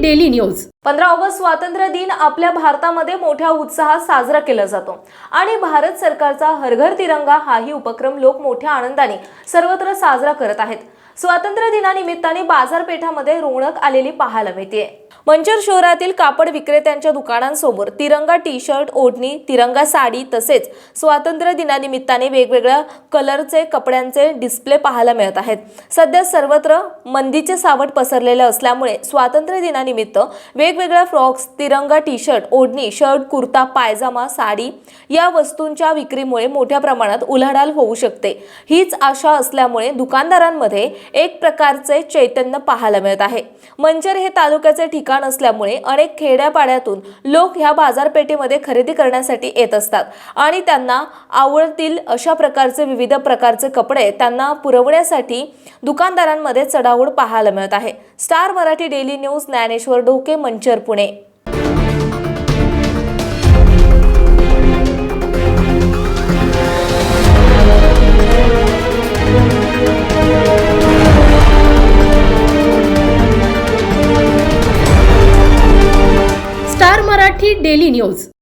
Daily news. पंधरा August स्वातंत्र्य दिन आपल्या भारतामध्ये मोठ्या उत्साहात साजरा केला जातो. आणि भारत सरकारचा हर घर तिरंगा हाही उपक्रम लोक मोठ्या आनंदाने सर्वत्र साजरा करत आहेत. स्वातंत्र्य दिनानिमित्ताने बाजारपेठामध्ये रोणक आलेली पाहायला मिळते. मंचर शहरातील कापड विक्रेत्यांच्या दुकानांसमोर तिरंगा टी शर्ट ओढणी तिरंगा साडी तसेच स्वातंत्र्य दिनानिमित्ताने वेगवेगळ्या कलरचे कपड्यांचे डिस्प्ले पाहायला मिळत आहेत. सध्या सर्वत्र मंदीचे सावट पसरलेले असल्यामुळे स्वातंत्र्य दिनानिमित्त वेगवेगळ्या फ्रॉक्स तिरंगा टी शर्ट ओढणी शर्ट कुर्ता पायजामा साडी या वस्तूंच्या विक्रीमुळे मोठ्या प्रमाणात उलाढाल होऊ शकते. हीच आशा असल्यामुळे दुकानदारांमध्ये एक प्रकारचे चैतन्य पाहायला मिळत आहे. मंचर हे तालुक्याचे ठिकाण असल्यामुळे अनेक खेड्यापाड्यातून लोक ह्या बाजारपेठेमध्ये खरेदी करण्यासाठी येत असतात आणि त्यांना आवडतील अशा प्रकारचे विविध प्रकारचे कपडे त्यांना पुरवण्यासाठी दुकानदारांमध्ये चढाओढ पाहायला मिळत आहे. Star Marathi daily news Dnyaneshwar Doke Manchar Pune. Marathi daily news.